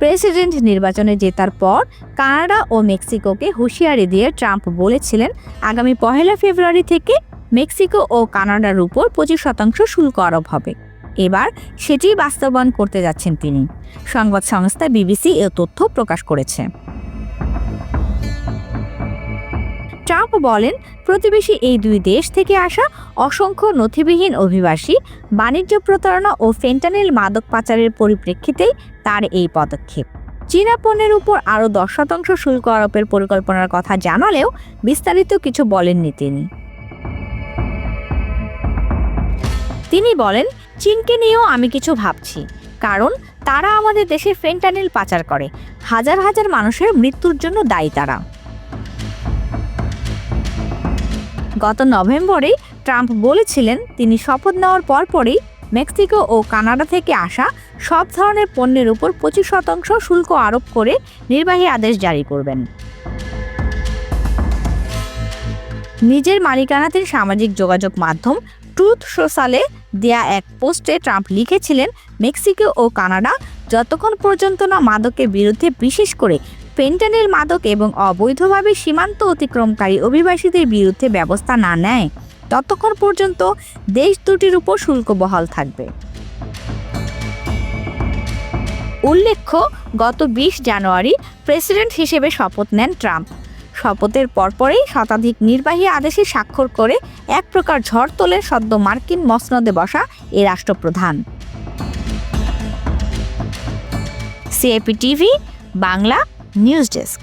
President নির্বাচনে জেতার পর কানাডা ও মেক্সিকোকে হুঁশিয়ারি দিয়ে ট্রাম্প বলেছিলেন, আগামী পহেলা ফেব্রুয়ারি থেকে মেক্সিকো ও কানাডার উপর পঁচিশ শতাংশ শুল্ক আরোপ হবে। এবার সেটি বাস্তবায়ন করতে যাচ্ছেন তিনি। সংবাদ সংস্থা বিবিসি এ তথ্য প্রকাশ করেছে। ট্রাম্প বলেন, প্রতিবেশী এই দুই দেশ থেকে আসা অসংখ্য নথিবিহীন অভিবাসী, বাণিজ্য প্রতারণা ও ফেন্টানিল মাদক পাচারের পরিপ্রেক্ষিতেই তার এই পদক্ষেপ। চীনা পণ্যের উপর আরও দশ শতাংশ শুল্ক আরোপের পরিকল্পনার কথা জানালেও বিস্তারিত কিছু বলেননি তিনি। তিনি বলেন, চীনকে নিয়েও আমি কিছু ভাবছি, কারণ তারা আমাদের দেশে ফেন্টানিল পাচার করে, হাজার হাজার মানুষের মৃত্যুর জন্য দায়ী তারা। গত নভেম্বরে ট্রাম্প বলেছিলেন তিনি শপথ নেওয়ার পরপরই মেক্সিকো ও কানাডা থেকে আসা সব ধরনের পণ্যের উপর পঁচিশ শতাংশ শুল্ক আরোপ করে নির্বাহী আদেশ জারি করবেন। নিজের মালিকানাধীন সামাজিক যোগাযোগ মাধ্যম ট্রুথ সোশ্যালে দেয়া এক পোস্টে ট্রাম্প লিখেছিলেন, মেক্সিকো ও কানাডা যতক্ষণ পর্যন্ত না মাদকের বিরুদ্ধে বিশেষ করে ফেন্টানিল মাদক এবং অবৈধভাবে সীমান্ত অতিক্রমকারী অভিবাসীদের বিরুদ্ধে ব্যবস্থা না নেয়। ততক্ষণ পর্যন্ত দেশ দুটির উপর শুল্ক বহাল থাকবে। উল্লেখ্য, গত বিশ জানুয়ারি প্রেসিডেন্ট হিসেবে শপথ নেন ট্রাম্প। শপথের পরপরেই শতাধিক নির্বাহী আদেশে স্বাক্ষর করে এক প্রকার ঝড় তোলে সদ্য মার্কিন মসনদে বসা এ রাষ্ট্রপ্রধান। CAP TV, Bangla news desk